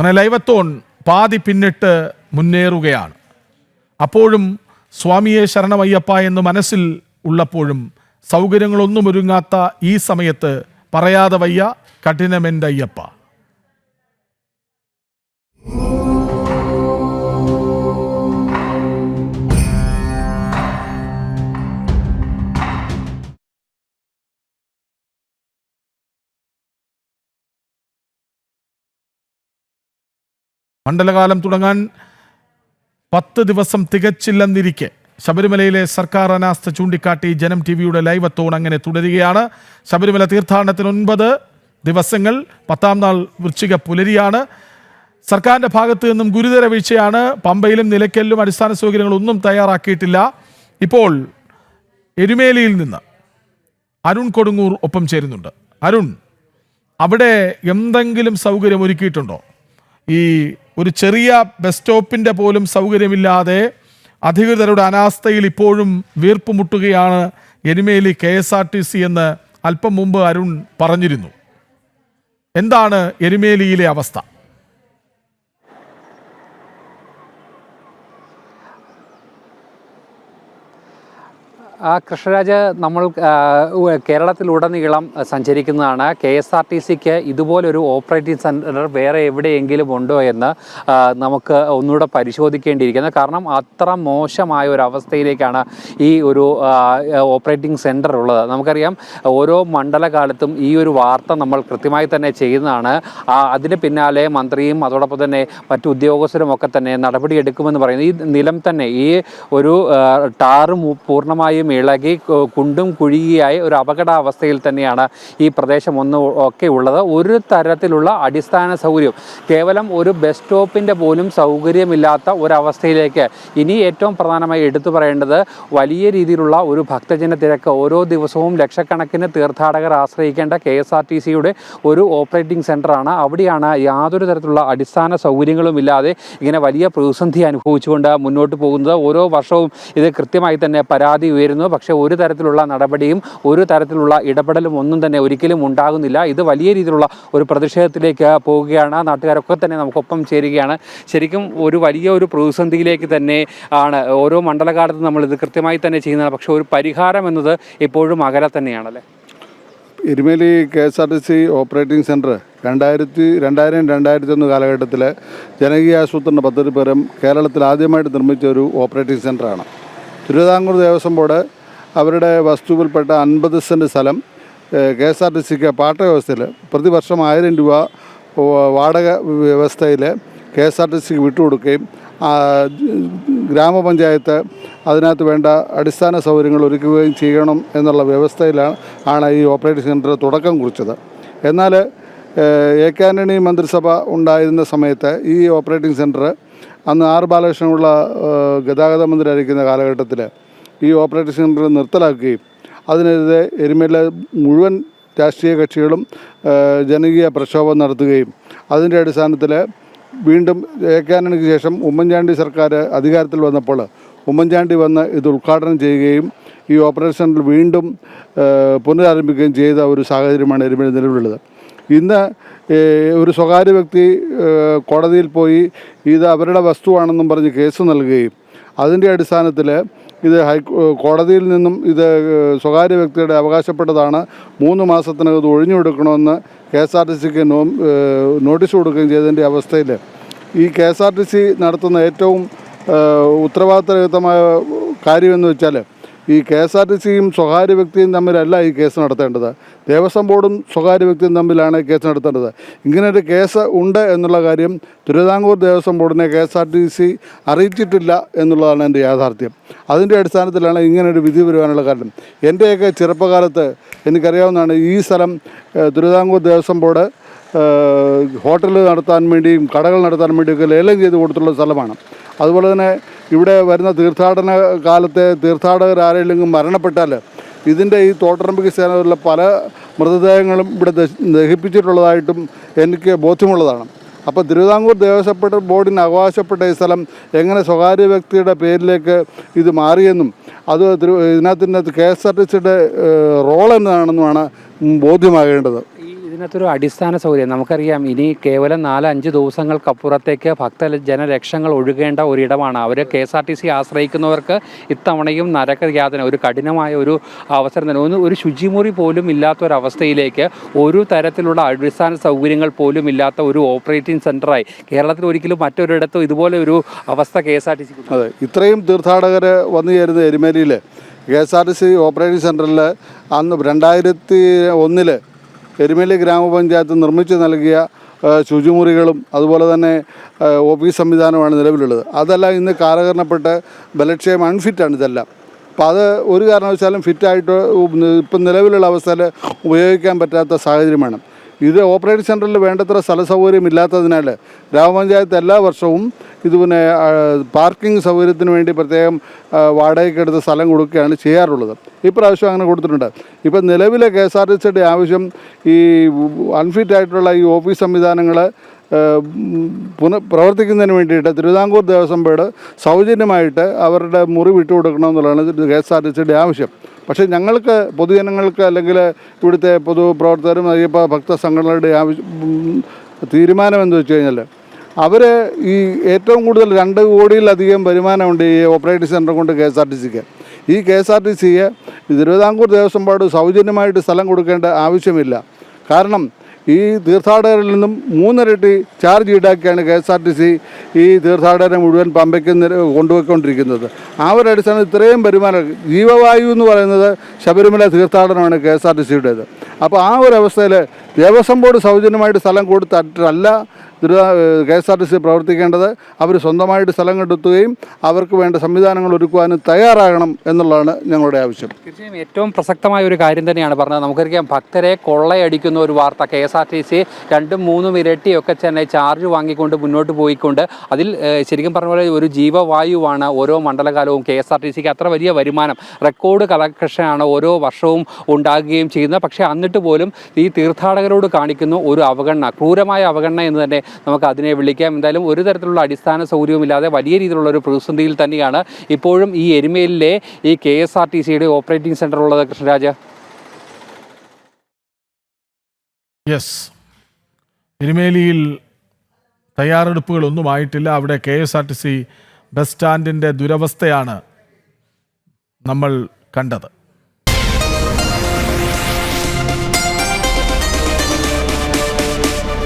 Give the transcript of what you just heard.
അങ്ങനെ ലൈവത്തോൺ പാതി പിന്നിട്ട് മുന്നേറുകയാണ്. അപ്പോഴും സ്വാമിയെ ശരണമയ്യപ്പ എന്ന് മനസ്സിൽ ഉള്ളപ്പോഴും സൗകര്യങ്ങളൊന്നും ഒരുങ്ങാത്ത ഈ സമയത്ത് പറയാതെ വയ്യ കഠിനമെന്റെ അയ്യപ്പ. മണ്ഡലകാലം തുടങ്ങാൻ പത്ത് ദിവസം തികച്ചില്ലെന്നിരിക്കെ ശബരിമലയിലെ സർക്കാർ അനാസ്ഥ ചൂണ്ടിക്കാട്ടി ജനം ടി വിയുടെ ലൈവത്തോൺ അങ്ങനെ തുടരുകയാണ്. ശബരിമല തീർത്ഥാടനത്തിന് ഒൻപത് ദിവസങ്ങൾ പത്താം നാൾ വൃശ്ചിക പുലരിയാണ്. സർക്കാരിന്റെ ഭാഗത്തു നിന്നും ഗുരുതര വീഴ്ചയാണ്. പമ്പയിലും നിലയ്ക്കലിലും അടിസ്ഥാന സൗകര്യങ്ങളൊന്നും തയ്യാറാക്കിയിട്ടില്ല. ഇപ്പോൾ എരുമേലിയിൽ നിന്ന് അരുൺ കൊടുങ്ങൂർ ഒപ്പം ചേരുന്നുണ്ട്. അരുൺ അവിടെ എന്തെങ്കിലും സൗകര്യം ഒരുക്കിയിട്ടുണ്ടോ? ഈ ഒരു ചെറിയ ബസ് സ്റ്റോപ്പിന്റെ പോലും സൗകര്യമില്ലാതെ അധികൃതരുടെ അനാസ്ഥയിൽ ഇപ്പോഴും വീർപ്പുമുട്ടുകയാണ് Erumeli K S R T C എന്ന് അല്പം മുമ്പ് അരുൺ പറഞ്ഞിരുന്നു. എന്താണ് എരുമേലിയിലെ അവസ്ഥ? കൃഷ്ണരാജ് നമ്മൾ കേരളത്തിലുടനീളം സഞ്ചരിക്കുന്നതാണ്. കെ എസ് ആർ ടി സിക്ക് ഇതുപോലൊരു ഓപ്പറേറ്റിംഗ് സെന്റർ വേറെ എവിടെയെങ്കിലും ഉണ്ടോ എന്ന് നമുക്ക് ഒന്നുകൂടെ പരിശോധിക്കേണ്ടിയിരിക്കുന്നത് കാരണം അത്ര മോശമായ ഒരു അവസ്ഥയിലേക്കാണ് ഈ ഒരു ഓപ്പറേറ്റിംഗ് സെന്റർ ഉള്ളത്. നമുക്കറിയാം ഓരോ മണ്ഡലകാലത്തും ഈ ഒരു വാർത്ത നമ്മൾ കൃത്യമായി തന്നെ ചെയ്യുന്നതാണ്. അതിന് പിന്നാലെ മന്ത്രിയും അതോടൊപ്പം തന്നെ മറ്റു ഉദ്യോഗസ്ഥരും ഒക്കെ തന്നെ നടപടിയെടുക്കുമെന്ന് പറയുന്നത് ഈ നിലം തന്നെ ഈ ഒരു ടാറ് പൂർണമായും ഇളകി കുണ്ടും കുഴിയായ ഒരു അപകടാവസ്ഥയിൽ തന്നെയാണ് ഈ പ്രദേശം ഒന്ന് ഒക്കെ ഉള്ളത്. ഒരു തരത്തിലുള്ള അടിസ്ഥാന സൗകര്യം കേവലം ഒരു ബസ് സ്റ്റോപ്പിന്റെ പോലും സൗകര്യമില്ലാത്ത ഒരവസ്ഥയിലേക്ക് ഇനി ഏറ്റവും പ്രധാനമായി എടുത്തു പറയേണ്ടത് വലിയ രീതിയിലുള്ള ഒരു ഭക്തജന തിരക്ക്. ഓരോ ദിവസവും ലക്ഷക്കണക്കിന് തീർത്ഥാടകർ ആശ്രയിക്കേണ്ട കെ എസ് ആർ ടി സിയുടെ ഒരു ഓപ്പറേറ്റിംഗ് സെന്ററാണ്. അവിടെയാണ് യാതൊരു തരത്തിലുള്ള അടിസ്ഥാന സൗകര്യങ്ങളും ഇല്ലാതെ ഇങ്ങനെ വലിയ പ്രതിസന്ധി അനുഭവിച്ചുകൊണ്ട് മുന്നോട്ട് പോകുന്നത്. ഓരോ വർഷവും ഇത് കൃത്യമായി തന്നെ പരാതി ഉയരുന്നു. പക്ഷേ ഒരു തരത്തിലുള്ള നടപടിയും ഒരു തരത്തിലുള്ള ഇടപെടലും ഒന്നും തന്നെ ഒരിക്കലും ഉണ്ടാകുന്നില്ല. ഇത് വലിയ രീതിയിലുള്ള ഒരു പ്രതിഷേധത്തിലേക്ക് പോവുകയാണ് നാട്ടുകാരൊക്കെ തന്നെ നമുക്കൊപ്പം ചേരുകയാണ്. ശരിക്കും ഒരു വലിയ ഒരു പ്രതിസന്ധിയിലേക്ക് തന്നെ ആണ്. ഓരോ മണ്ഡലകാലത്തും നമ്മൾ ഇത് കൃത്യമായി തന്നെ ചെയ്യുന്നത് പക്ഷേ ഒരു പരിഹാരം എന്നത് ഇപ്പോഴും അകല തന്നെയാണല്ലേ? Erumeli K S R T C operating centre രണ്ടായിരത്തി രണ്ടായിരം രണ്ടായിരത്തി ഒന്ന് കാലഘട്ടത്തിൽ ജനകീയ ആസൂത്രണ പദ്ധതി പ്രകാരം കേരളത്തിൽ ആദ്യമായിട്ട് നിർമ്മിച്ച ഒരു ഓപ്പറേറ്റിംഗ് സെന്ററാണ് തിരുവിതാംകൂർ ദേവസ്വം ബോർഡ് അവരുടെ വസ്തുവിൽപ്പെട്ട അൻപത് സെന്റ് സ്ഥലം കെ എസ് ആർ ടി സിക്ക് പാട്ട വ്യവസ്ഥയിൽ പ്രതിവർഷം ആയിരം രൂപ വാടക വ്യവസ്ഥയിൽ കെ എസ് ആർ ടി സിക്ക് വിട്ടുകൊടുക്കുകയും ഗ്രാമപഞ്ചായത്ത് അതിനകത്ത് വേണ്ട അടിസ്ഥാന സൗകര്യങ്ങൾ ഒരുക്കുകയും ചെയ്യണം എന്നുള്ള വ്യവസ്ഥയിലാണ് ആണ് ഈ ഓപ്പറേറ്റിംഗ് സെന്റർ തുടക്കം കുറിച്ചത്. എന്നാൽ എ കെ ആന്റണി മന്ത്രിസഭ ഉണ്ടായിരുന്ന സമയത്ത് ഈ ഓപ്പറേറ്റിംഗ് സെന്റർ അന്ന് ആർ ബാലകൃഷ്ണനുള്ള ഗതാഗത മന്ത്രിയായിരിക്കുന്ന കാലഘട്ടത്തിൽ ഈ ഓപ്പറേറ്റിംഗ് സെന്റർ നിർത്തലാക്കുകയും അതിനെതിരെ എരുമയിലെ മുഴുവൻ രാഷ്ട്രീയ കക്ഷികളും ജനകീയ പ്രക്ഷോഭം നടത്തുകയും അതിന്റെ അടിസ്ഥാനത്തിൽ വീണ്ടും എ കെ ആനണിക്ക് ശേഷം ഉമ്മൻചാണ്ടി സർക്കാർ അധികാരത്തിൽ വന്നപ്പോൾ ഉമ്മൻചാണ്ടി വന്ന് ഇത് ഉദ്ഘാടനം ചെയ്യുകയും ഈ ഓപ്പറേഷൻ വീണ്ടും പുനരാരംഭിക്കുകയും ചെയ്ത ഒരു സാഹചര്യമാണ് എരുമേലി നിലവിലുള്ളത്. ഇന്ന് ഒരു സ്വകാര്യ വ്യക്തി കോടതിയിൽ പോയി ഇത് അവരുടെ വസ്തുവാണെന്നും പറഞ്ഞ് കേസ് നൽകുകയും അതിന്റെ അടിസ്ഥാനത്തിൽ ഇത് ഹൈ കോടതിയിൽ നിന്നും ഇത് സ്വകാര്യ വ്യക്തിയുടെ അവകാശപ്പെട്ടതാണ്. മൂന്ന് മാസത്തിനകത്ത് ഒഴിഞ്ഞു ഒഴിഞ്ഞുകൊടുക്കണമെന്ന് കെ എസ് ആർ ടി സിക്ക് നോ നോട്ടീസ് കൊടുക്കുകയും ചെയ്തതിന്റെ അവസ്ഥയിൽ ഈ K S R T C നടത്തുന്ന ഏറ്റവും ഏഹ്, ഉത്തരവാദിത്തരഹിതമായ കാര്യമെന്ന് വെച്ചാൽ ഈ കെ എസ് ആർ ടി സിയും സ്വകാര്യ വ്യക്തിയും തമ്മിലല്ല ഈ കേസ് നടത്തേണ്ടത്. ദേവസ്വം ബോർഡും സ്വകാര്യ വ്യക്തിയും തമ്മിലാണ് കേസ് നടത്തേണ്ടത്. ഇങ്ങനൊരു കേസ് ഉണ്ട് എന്നുള്ള കാര്യം Thiruvithamkoor Devaswom ബോർഡിനെ K S R T C അറിയിച്ചിട്ടില്ല എന്നുള്ളതാണ് എന്റെ യാഥാർത്ഥ്യം. അതിന്റെ അടിസ്ഥാനത്തിലാണ് ഇങ്ങനൊരു വിധി വരുവാനുള്ള കാരണം. എന്റെയൊക്കെ ചെറുപ്പകാലത്ത് എനിക്കറിയാവുന്നതാണ് ഈ സ്ഥലം തിരുവിതാംകൂർ ദേവസ്വം ബോർഡ് ഹോട്ടൽ നടത്താൻ വേണ്ടിയും കടകൾ നടത്താൻ വേണ്ടിയൊക്കെ ലേലം ചെയ്ത് കൊടുത്തുള്ള സ്ഥലമാണ്. അതുപോലെ തന്നെ ഇവിടെ വരുന്ന തീർത്ഥാടന കാലത്തെ തീർത്ഥാടകർ ആരെങ്കിലും മരണപ്പെട്ടാൽ ഇതിന്റെ ഈ തോട്ടറമ്പിക്ക് സേനയിലുള്ള പല മൃതദേഹങ്ങളും ഇവിടെ ദഹ- ദഹിപ്പിച്ചിട്ടുള്ളതായിട്ടും എനിക്ക് ബോധ്യമുള്ളതാണ്. അപ്പോൾ തിരുവിതാംകൂർ ദേവസ്വപ്പെട്ട ബോർഡിന് അവകാശപ്പെട്ട ഈ സ്ഥലം എങ്ങനെ സ്വകാര്യ വ്യക്തിയുടെ പേരിലേക്ക് ഇത് മാറിയെന്നും അത് തിരു ഇതിനകത്തിന്റെ കെ എസ് ആർ ടി സിയുടെ റോൾ എന്താണെന്നുമാണ് ബോധ്യമാകേണ്ടത്. ഈ ഒരു അടിസ്ഥാന സൗകര്യം. നമുക്കറിയാം ഇനി കേവലം നാലഞ്ച് ദിവസങ്ങൾക്കപ്പുറത്തേക്ക് ഭക്ത ജനലക്ഷങ്ങൾ ഒഴുകേണ്ട ഒരിടമാണ്. അവർ K S R T C ആശ്രയിക്കുന്നവർക്ക് ഇത്തവണയും നരകയാതന ഒരു കഠിനമായ ഒരു അവസരം തന്നെ ഒന്ന് ഒരു ശുചിമുറി പോലും ഇല്ലാത്തൊരവസ്ഥയിലേക്ക് ഒരു തരത്തിലുള്ള അടിസ്ഥാന സൗകര്യങ്ങൾ പോലും ഇല്ലാത്ത ഒരു ഓപ്പറേറ്റിംഗ് സെന്ററായി കേരളത്തിൽ ഒരിക്കലും മറ്റൊരിടത്തും ഇതുപോലെ ഒരു അവസ്ഥ K S R T C അതെ ഇത്രയും തീർത്ഥാടകർ വന്നു ചേരുന്ന എരുമേലിയിൽ K S R T C operating സെന്ററിൽ അന്ന് രണ്ടായിരത്തി ഒന്നിൽ എരുമേലി ഗ്രാമപഞ്ചായത്ത് നിർമ്മിച്ചു നൽകിയ ശുചിമുറികളും അതുപോലെ തന്നെ ഓഫീസ് സംവിധാനമാണ് നിലവിലുള്ളത്. അതെല്ലാം ഇന്ന് കാലഹരണപ്പെട്ട് ബലക്ഷയം അൺഫിറ്റാണ് ഇതെല്ലാം. അപ്പോൾ അത് ഒരു കാരണവശാലും ഫിറ്റായിട്ട് ഇപ്പം നിലവിലുള്ള അവസ്ഥയിൽ ഉപയോഗിക്കാൻ പറ്റാത്ത സാഹചര്യമാണ്. ഇത് ഓപ്പറേറ്റ് സെന്ററിൽ വേണ്ടത്ര സ്ഥല സൗകര്യം ഇല്ലാത്തതിനാൽ ഗ്രാമപഞ്ചായത്ത് എല്ലാ വർഷവും ഇത് പിന്നെ പാർക്കിംഗ് സൗകര്യത്തിന് വേണ്ടി പ്രത്യേകം വാടകയ്ക്കെടുത്ത് സ്ഥലം കൊടുക്കുകയാണ് ചെയ്യാറുള്ളത്. ഇപ്രാവശ്യം അങ്ങനെ കൊടുത്തിട്ടുണ്ട്. ഇപ്പം നിലവിലെ കെ എസ് ആർ ടി സിയുടെ ആവശ്യം ഈ അൺഫിറ്റ് ആയിട്ടുള്ള ഈ ഓഫീസ് സംവിധാനങ്ങൾ പുന പ്രവർത്തിക്കുന്നതിന് വേണ്ടിയിട്ട് തിരുവിതാംകൂർ ദേവസ്വം ബോർഡ് സൗജന്യമായിട്ട് അവരുടെ മുറി വിട്ടുകൊടുക്കണമെന്നുള്ളതാണ് കെ എസ് ആർ ടി സിയുടെ ആവശ്യം. പക്ഷേ ഞങ്ങൾക്ക് പൊതുജനങ്ങൾക്ക് അല്ലെങ്കിൽ ഇവിടുത്തെ പൊതുപ്രവർത്തകരും അയ്യപ്പ ഭക്ത സംഘടനകളുടെ ആവശ്യം തീരുമാനം എന്ന് വെച്ച് കഴിഞ്ഞാൽ അവർ ഈ ഏറ്റവും കൂടുതൽ രണ്ട് കോടിയിലധികം വരുമാനമുണ്ട് ഈ ഓപ്പറേറ്റിംഗ് സെന്റർ കൊണ്ട് കെ എസ് ആർ ടി സിക്ക്. ഈ കെ എസ് ആർ ടി സിയെ തിരുവിതാംകൂർ ദേവസ്വം ബോർഡ് സൗജന്യമായിട്ട് സ്ഥലം കൊടുക്കേണ്ട ആവശ്യമില്ല. കാരണം ഈ തീർത്ഥാടകരിൽ നിന്നും മൂന്നിരട്ടി charge ഈടാക്കിയാണ് K S R T C ഈ തീർത്ഥാടകരെ മുഴുവൻ പമ്പയ്ക്ക് കൊണ്ടുപോയിക്കൊണ്ടിരിക്കുന്നത്. ആ ഒരു അടിസ്ഥാനം ഇത്രയും വരുമാനം ജീവവായു എന്ന് പറയുന്നത് ശബരിമല തീർത്ഥാടനമാണ് കെ എസ് ആർ ടി സിയുടേത്. അപ്പോൾ ആ ഒരു അവസ്ഥയിൽ ദേവസ്വം ബോർഡ് സൗജന്യമായിട്ട് സ്ഥലം കൊടുത്തല്ല തിരുവാ K S R T C പ്രവർത്തിക്കേണ്ടത് അവർ സ്വന്തമായിട്ട് സ്ഥലം കണ്ടെത്തുകയും അവർക്ക് വേണ്ട സംവിധാനങ്ങൾ ഒരുക്കുവാനും തയ്യാറാകണം എന്നുള്ളതാണ് ഞങ്ങളുടെ ആവശ്യം. തീർച്ചയായും ഏറ്റവും പ്രസക്തമായ ഒരു കാര്യം തന്നെയാണ് പറഞ്ഞത്. നമുക്കറിയാം ഭക്തരെ കൊള്ളയടിക്കുന്ന ഒരു വാർത്ത K S R T C രണ്ടും മൂന്നും ഇരട്ടിയൊക്കെ തന്നെ ചാർജ് വാങ്ങിക്കൊണ്ട് മുന്നോട്ട് പോയിക്കൊണ്ട് അതിൽ ശരിക്കും പറഞ്ഞ പോലെ ഒരു ജീവവായുവാണ് ഓരോ മണ്ഡലകാലവും കെ എസ് ആർ ടി സിക്ക് അത്ര വലിയ വരുമാനം. റെക്കോർഡ് കളക്ഷനാണ് ഓരോ വർഷവും ഉണ്ടാകുകയും ചെയ്യുന്നത്. പക്ഷേ എന്നിട്ട് പോലും ഈ തീർത്ഥാടകരോട് കാണിക്കുന്ന ഒരു അവഗണന ക്രൂരമായ അവഗണന എന്ന് തന്നെ നമുക്ക് അതിനെ വിളിക്കാം. എന്തായാലും ഒരു തരത്തിലുള്ള അടിസ്ഥാന സൗകര്യവുമില്ലാതെ വലിയ രീതിയിലുള്ള ഒരു പ്രതിസന്ധിയിൽ തന്നെയാണ് ഇപ്പോഴും ഈ എരുമേലിലെ ഈ കെ എസ് ആർ ടി സിയുടെ ഓപ്പറേറ്റിംഗ് സെന്റർ ഉള്ളത് കൃഷ്ണരാജ്. യെസ് എരുമേലിയിൽ തയ്യാറെടുപ്പുകളൊന്നും ആയിട്ടില്ല അവിടെ K S R T C bus സ്റ്റാൻഡിന്റെ ദുരവസ്ഥയാണ് നമ്മൾ കണ്ടത്.